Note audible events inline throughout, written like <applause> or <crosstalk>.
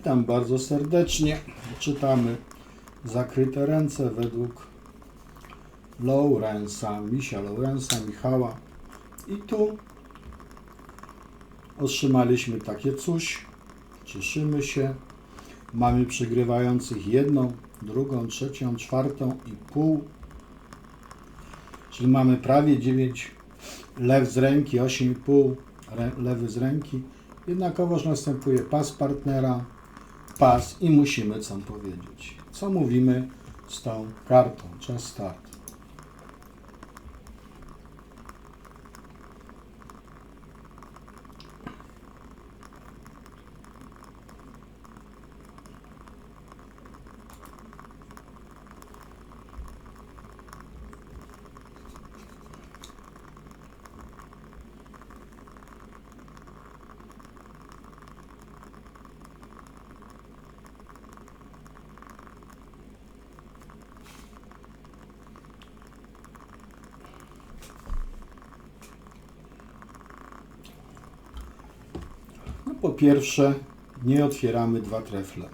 Witam bardzo serdecznie. Czytamy Zakryte ręce według Lawrence'a, Misia Lawrence'a, Michała. I tu otrzymaliśmy takie coś. Cieszymy się. Mamy przegrywających jedną, drugą, trzecią, czwartą i pół. Czyli mamy prawie 9 lew z ręki, 8,5 re- lewy z ręki. Jednakowoż następuje pas partnera, pas i musimy co powiedzieć. Co mówimy z tą kartą? Czas start. Po pierwsze, nie otwieramy dwa trefle.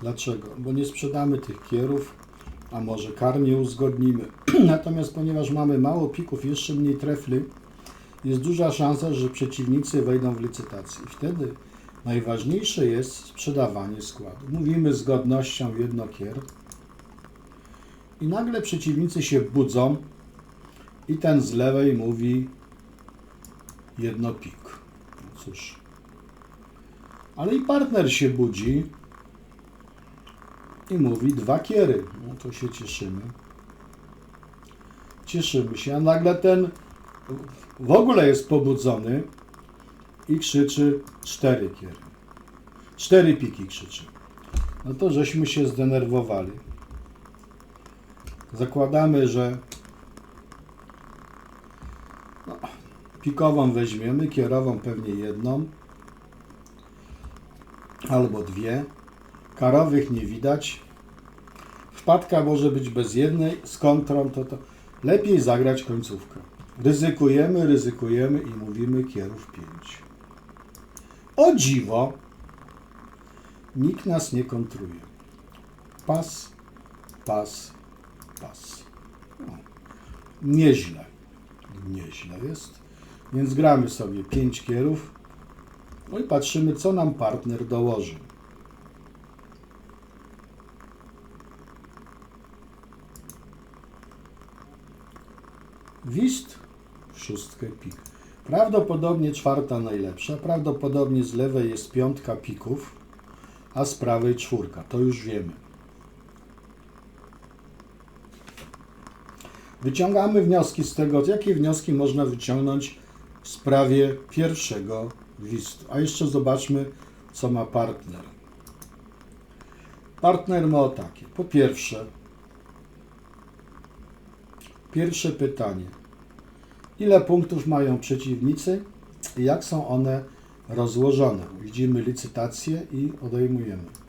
Dlaczego? Bo nie sprzedamy tych kierów, a może kar nie uzgodnimy. <clears throat> Natomiast ponieważ mamy mało pików, jeszcze mniej trefli, jest duża szansa, że przeciwnicy wejdą w licytację. Wtedy najważniejsze jest sprzedawanie składu. Mówimy z godnością jednokier i nagle przeciwnicy się budzą i ten z lewej mówi jedno pik. No cóż, ale i partner się budzi i mówi dwa kiery. No to się cieszymy. Cieszymy się, a nagle ten w ogóle jest pobudzony i krzyczy cztery kiery. Cztery piki krzyczy. No to żeśmy się zdenerwowali. Zakładamy, że no, pikową weźmiemy, kierową pewnie jedną albo dwie. Karowych nie widać. Wpadka może być bez jednej, z kontrą to, to lepiej zagrać końcówkę. Ryzykujemy, ryzykujemy i mówimy kierów 5. O dziwo, nikt nas nie kontruje. Pas, pas, pas. Nieźle, nieźle jest. Więc gramy sobie 5 kierów, no i patrzymy, co nam partner dołoży. Wist szóstkę pik. Prawdopodobnie czwarta najlepsza. Prawdopodobnie z lewej jest piątka pików, a z prawej czwórka. To już wiemy. Wyciągamy wnioski z tego, jakie wnioski można wyciągnąć w sprawie pierwszego listu. A jeszcze zobaczmy, co ma partner. Partner ma takie. Po pierwsze, pierwsze pytanie. Ile punktów mają przeciwnicy i jak są one rozłożone? Widzimy licytację i odejmujemy.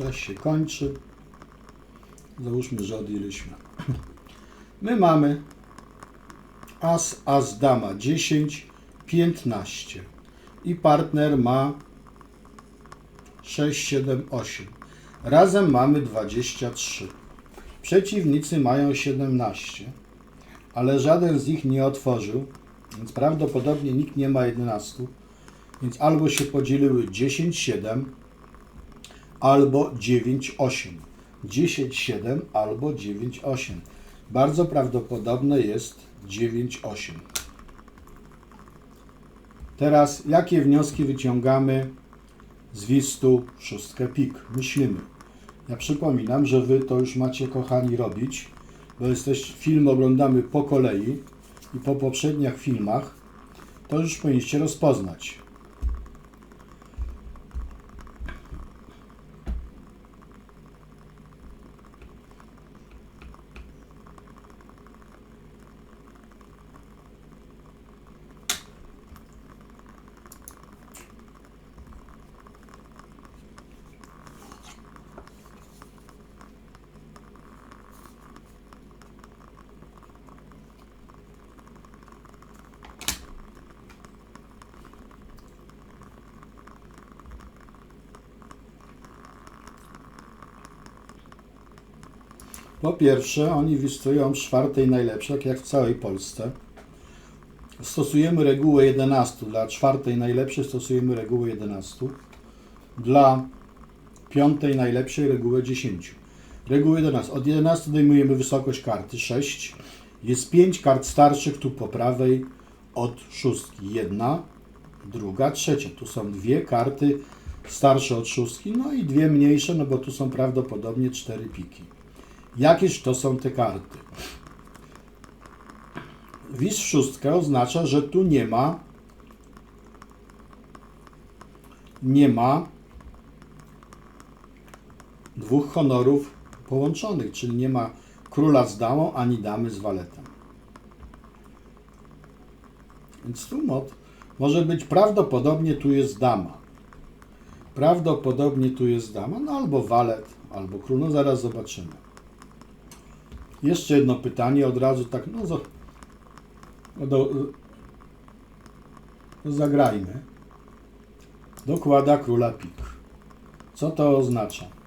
Czas się kończy. Załóżmy, że odjęliśmy. <clears throat> My mamy as, as, dama 10, 15 i partner ma 6, 7, 8. Razem mamy 23. Przeciwnicy mają 17, ale żaden z nich nie otworzył, więc prawdopodobnie nikt nie ma 11. Więc albo się podzieliły 10, 7, albo 9,8. 10,7 albo 9,8. Bardzo prawdopodobne jest 9,8. Teraz jakie wnioski wyciągamy z wistu w szóstkę pik? Myślimy. Ja przypominam, że Wy to już macie, kochani, robić, bo jesteś, film oglądamy po kolei i po poprzednich filmach, to już powinniście rozpoznać. Po pierwsze, oni listują czwartej najlepszej, tak jak w całej Polsce. Stosujemy regułę 11. Dla czwartej najlepszej stosujemy regułę 11. Dla piątej najlepszej regułę 10. Reguła 11. Od 11 odejmujemy wysokość karty 6. Jest 5 kart starszych tu po prawej od szóstki. Jedna, druga, trzecia. Tu są dwie karty starsze od szóstki, no i dwie mniejsze, no bo tu są prawdopodobnie cztery piki. Jakież to są te karty? Wiz w szóstkę oznacza, że tu nie ma nie ma dwóch honorów połączonych, czyli nie ma króla z damą, ani damy z waletem. Więc tu mod może być prawdopodobnie tu jest dama. Prawdopodobnie tu jest dama, no albo walet, albo król, no zaraz zobaczymy. Jeszcze jedno pytanie, od razu tak, no, za, do, no zagrajmy. Dokłada króla pik. Co to oznacza?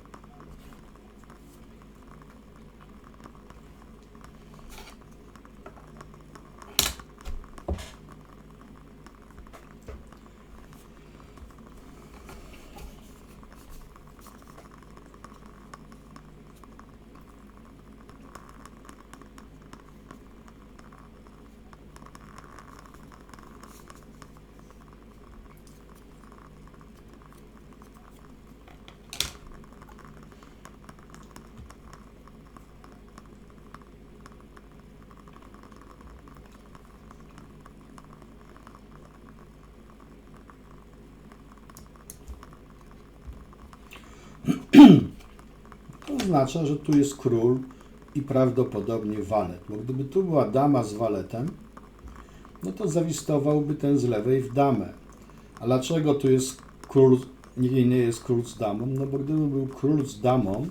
To oznacza, że tu jest król i prawdopodobnie walet. Bo gdyby tu była dama z waletem, no to zawistowałby ten z lewej w damę. A dlaczego tu jest król, nie, nie jest król z damą? No bo gdyby był król z damą,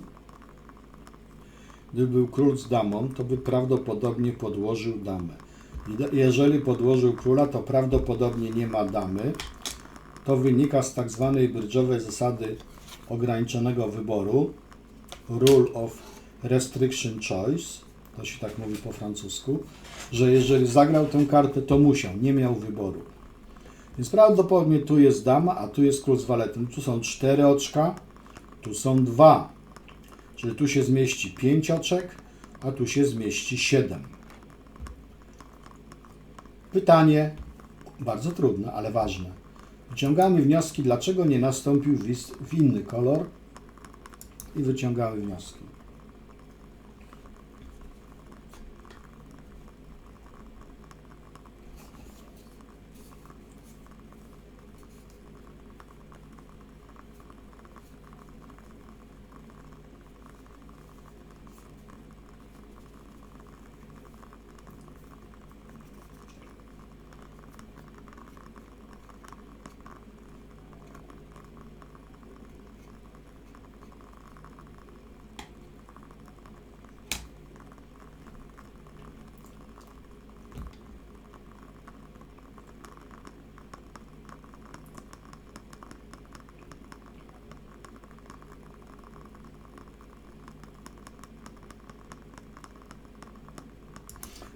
gdyby był król z damą, to by prawdopodobnie podłożył damę. Jeżeli podłożył króla, to prawdopodobnie nie ma damy. To wynika z tak zwanej brydżowej zasady ograniczonego wyboru, rule of restriction choice, to się tak mówi po francusku, że jeżeli zagrał tę kartę, to musiał, nie miał wyboru. Więc prawdopodobnie tu jest dama, a tu jest król z waletem. Tu są cztery oczka, tu są dwa. Czyli tu się zmieści pięć oczek, a tu się zmieści siedem. Pytanie bardzo trudne, ale ważne. Wyciągamy wnioski, dlaczego nie nastąpił list w inny kolor i wyciągamy wnioski.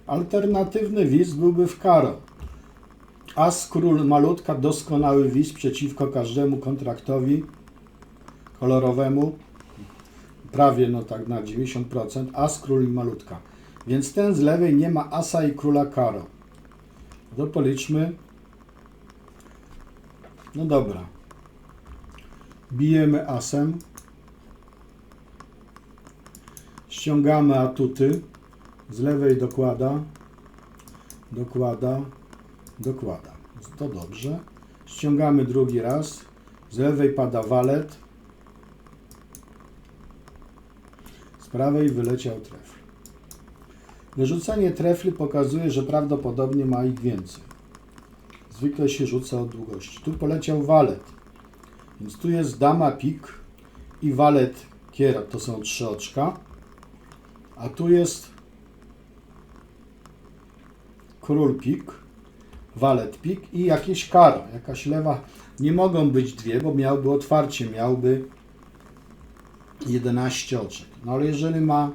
Alternatywny wiz byłby w karo. As król malutka, doskonały wiz przeciwko każdemu kontraktowi kolorowemu. Prawie no tak na 90%. As król i malutka. Więc ten z lewej nie ma asa i króla karo. To policzmy. No dobra. Bijemy asem. Ściągamy atuty. Z lewej dokłada. dokłada, dokłada. To dobrze. Ściągamy drugi raz. Z lewej pada walet. Z prawej wyleciał trefl. Wyrzucanie trefli pokazuje, że prawdopodobnie ma ich więcej. Zwykle się rzuca od długości. Tu poleciał walet. Więc tu jest dama pik i walet kiera. To są trzy oczka. A tu jest król pik, walet pik i jakieś karo, jakaś lewa. Nie mogą być dwie, bo miałby otwarcie, miałby 11 oczek. No ale jeżeli ma,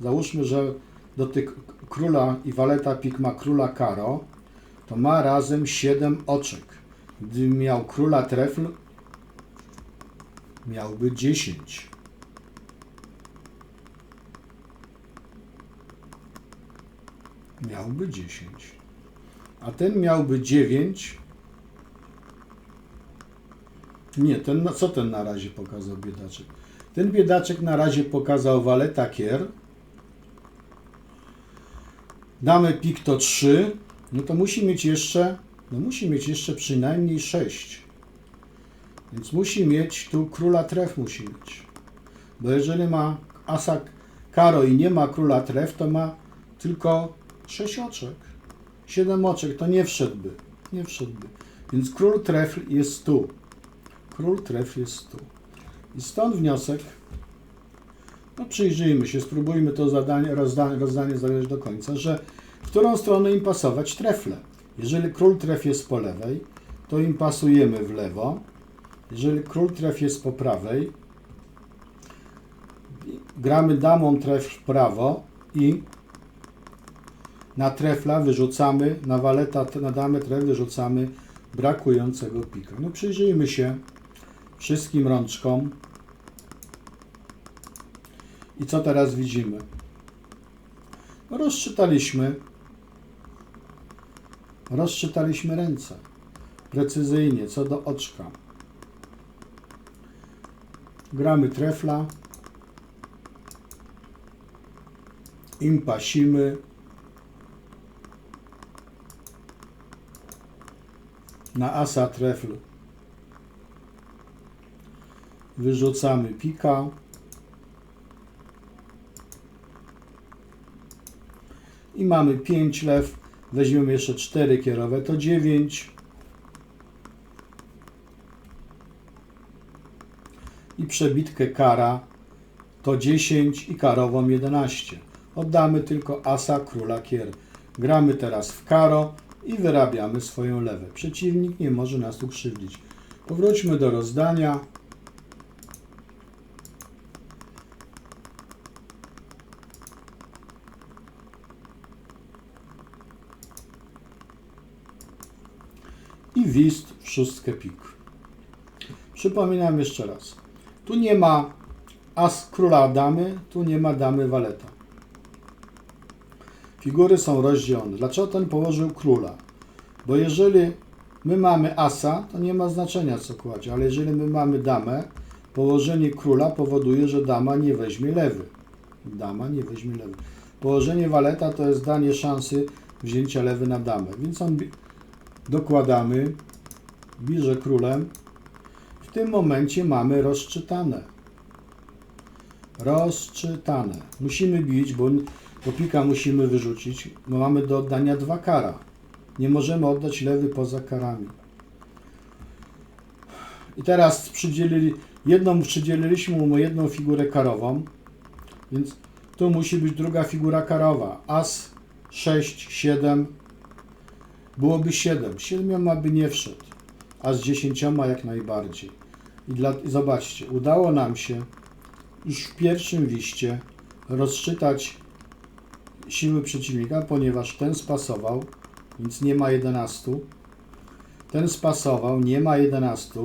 załóżmy, że do tych króla i waleta pik ma króla karo, to ma razem 7 oczek. Gdyby miał króla trefl, miałby 10. Miałby 10. A ten miałby 9. Nie, ten, co ten na razie pokazał biedaczek? Ten biedaczek na razie pokazał waleta kier. Damy pik to 3. No to musi mieć jeszcze, no musi mieć jeszcze przynajmniej 6. Więc musi mieć tu króla tref musi mieć. Bo jeżeli ma asa karo i nie ma króla tref, to ma tylko 6 oczek. 7 oczek to nie wszedłby. Nie wszedłby. Więc król trefl jest tu. Król trefl jest tu. I stąd wniosek. No przyjrzyjmy się, spróbujmy to zadanie, rozdanie, rozdanie znaleźć do końca, że w którą stronę im pasować trefle. Jeżeli król tref jest po lewej, to im pasujemy w lewo. Jeżeli król tref jest po prawej, gramy damą tref w prawo i na trefla wyrzucamy, na waleta, na damę tref wyrzucamy brakującego pika. No przyjrzyjmy się wszystkim rączkom. I co teraz widzimy? No rozczytaliśmy rozczytaliśmy ręce precyzyjnie co do oczka. Gramy trefla. Im Na asa trefl wyrzucamy pika. I mamy 5 lew. Weźmiemy jeszcze 4 kierowe, to 9. I przebitkę kara to 10 i karową 11. Oddamy tylko asa króla kier. Gramy teraz w karo i wyrabiamy swoją lewę. Przeciwnik nie może nas ukrzywdzić. Powróćmy do rozdania. I wist w szóstkę pik. Przypominam jeszcze raz. Tu nie ma as króla damy, tu nie ma damy waleta. Figury są rozdzielone. Dlaczego ten położył króla? Bo jeżeli my mamy asa, to nie ma znaczenia co kładzie, ale jeżeli my mamy damę, położenie króla powoduje, że dama nie weźmie lewy. Dama nie weźmie lewy. Położenie waleta to jest danie szansy wzięcia lewy na damę. Więc on dokładamy, bierze królem. W tym momencie mamy rozczytane. Rozczytane. Musimy bić, bo, bo pika musimy wyrzucić, bo mamy do oddania dwa kara. Nie możemy oddać lewy poza karami. I teraz przydzielili, jedną przydzieliliśmy mu jedną figurę karową, więc tu musi być druga figura karowa. As 6, 7, byłoby 7. 7 by nie wszedł, a z 10 jak najbardziej. I, dla, I zobaczcie, udało nam się już w pierwszym wiście rozczytać siły przeciwnika, ponieważ ten spasował, więc nie ma 11. Ten spasował, nie ma 11.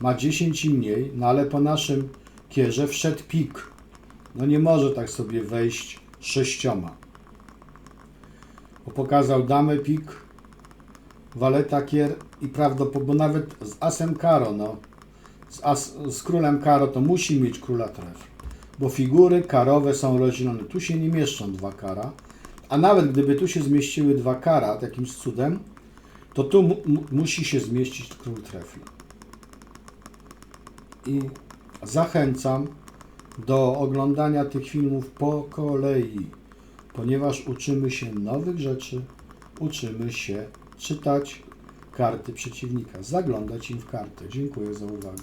Ma 10 i mniej, no ale po naszym kierze wszedł pik. No nie może tak sobie wejść sześcioma. Bo pokazał damę pik, waleta kier i prawdopodobnie, nawet z asem karo, no, z, as, z królem karo to musi mieć króla tref, bo figury karowe są rozdzielone. Tu się nie mieszczą dwa kara, A nawet gdyby tu się zmieściły dwa karat jakimś cudem, to tu mu, musi się zmieścić król trefli. I zachęcam do oglądania tych filmów po kolei, ponieważ uczymy się nowych rzeczy, uczymy się czytać karty przeciwnika, zaglądać im w kartę. Dziękuję za uwagę.